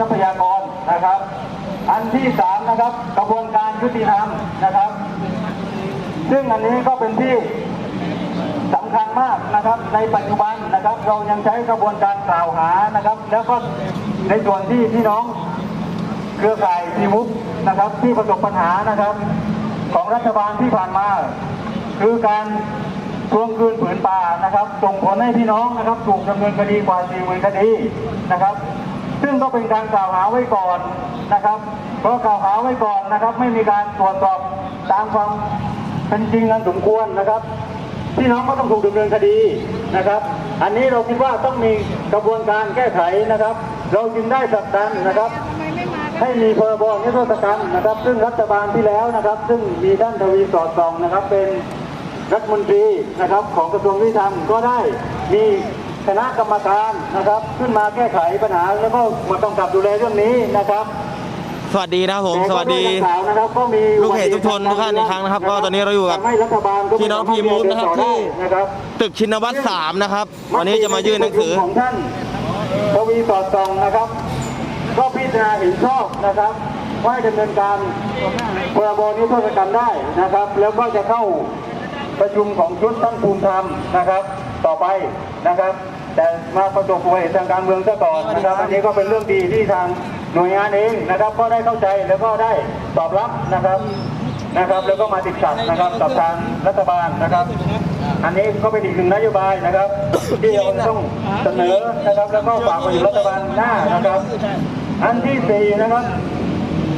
ทรัพยากรนะครับ อันที่สามนะครับกระบวนการยุติธรรมนะครับ ซึ่งอันนี้ก็เป็นที่สำคัญมากนะครับ ในปัจจุบันนะครับ เรายังใช้กระบวนการกล่าวหานะครับ แล้วก็ในส่วนที่พี่น้องเครือข่ายทีมุกนะครับ ที่ประสบปัญหานะครับ ของรัฐบาลที่ผ่านมา คือการทวงคืนผืนป่านะครับส่งผลให้พี่น้องนะครับถูกดำเนินคดีกว่า4 0,000คดีนะครับ ซึ่งก็เป็นการกล่าวหาไว้ก่อนนะครับ เพราะกล่าวหาไว้ก่อนนะครับ ไม่มีการตรวจสอบตามความเป็นจริงอันสมควรนะครับพี่น้องก็ต้องถูกดำเนินคดีนะครับ อันนี้เราคิดว่าต้องมีกระบวนการแก้ไขนะครับ เราจึงได้ผลักดันนะครับ ให้มีพรบนิรโทษกรรมนะครับ ซึ่งรัฐบาลที่แล้วนะครับ ซึ่งมีท่านทวีสอดส่องนะครับ เป็นรัฐมนตรีนะครับของกระทรวงยุติธรรมก็ได้มี คณะกรรมการนะครับ ขึ้นมาแก้ไขปัญหาแล้วก็มากำกับดูแลเรื่องนี้นะครับสวัสดีนะครับผมสวัสดีแต่ก็ไดังกล่าวนะครับก็มีลูกเพจทุกคนทุกท่านอีกครั้งนะครับ ก็ตอนนี้เราอยู่กับทำให้รัฐบาลก็พี่น้องพีมูฟนะครับที่นะครับตึกชินวัตรสามนะครับ วันนี้จะมายื่นหนังสือของท่านทวีสอดส่องนะครับ ก็พิจารณาเห็นชอบนะครับว่าให้ดำเนินการพรบนี้โทษกรรมได้นะครับ แล้วก็จะเข้าประชุมของชุดท่านภูมิธรรมนะครับ ต่อไปนะครับ แต่มาประสบอุบัติเหตุทางการเมืองซะก่อนนะครับอันนี้ก็เป็นเรื่องดีที่ทางหน่วยงานเองนะครับ ก็ได้เข้าใจแล้วก็ได้ตอบรับนะครับนะครับ แล้วก็มาติดขัดนะครับกับทางรัฐบาลนะครับ อันนี้ก็เป็นอีกหนึ่งนโยบายนะครับ ที่เราต้องเสนอนะครับ แล้วก็ฝากไปถึงรัฐบาลหน้านะครับ อันที่สี่นะครับ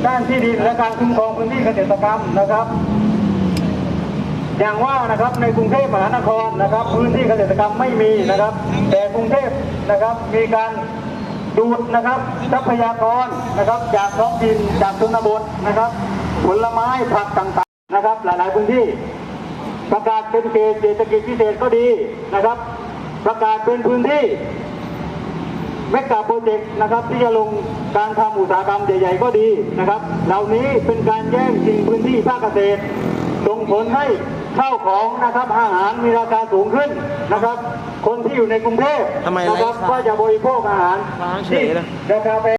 ด้านที่ดินและการคุ้มครองพื้นที่เกษตรกรรมนะครับ อย่างว่านะครับในกรุงเทพมหานครนะครับ พื้นที่เกษตรกรรมไม่มีนะครับ แต่กรุงเทพนะครับมีการดูดนะครับทรัพยากรนะครับ จากท้องถิ่นจากชนบทนะครับ ผลไม้ผักต่างๆนะครับ หลายๆพื้นที่ ประกาศเป็นเขตเศรษฐกิจพิเศษก็ดีนะครับ ประกาศเป็นพื้นที่เมกะโปรเจกต์นะครับที่จะลงการทำอุตสาหกรรมใหญ่ๆก็ดีนะครับ เหล่านี้เป็นการแย่งชิงพื้นที่ภาคเกษตรส่งผลให้ ข้าวของนะครับอาหารมีราคาสูงขึ้นนะครับ คนที่อยู่ในกรุงเทพทำไมนะครับไร้ค่าก็จะบริโภคอาหารค้างเฉที่ยเลยราคาแพง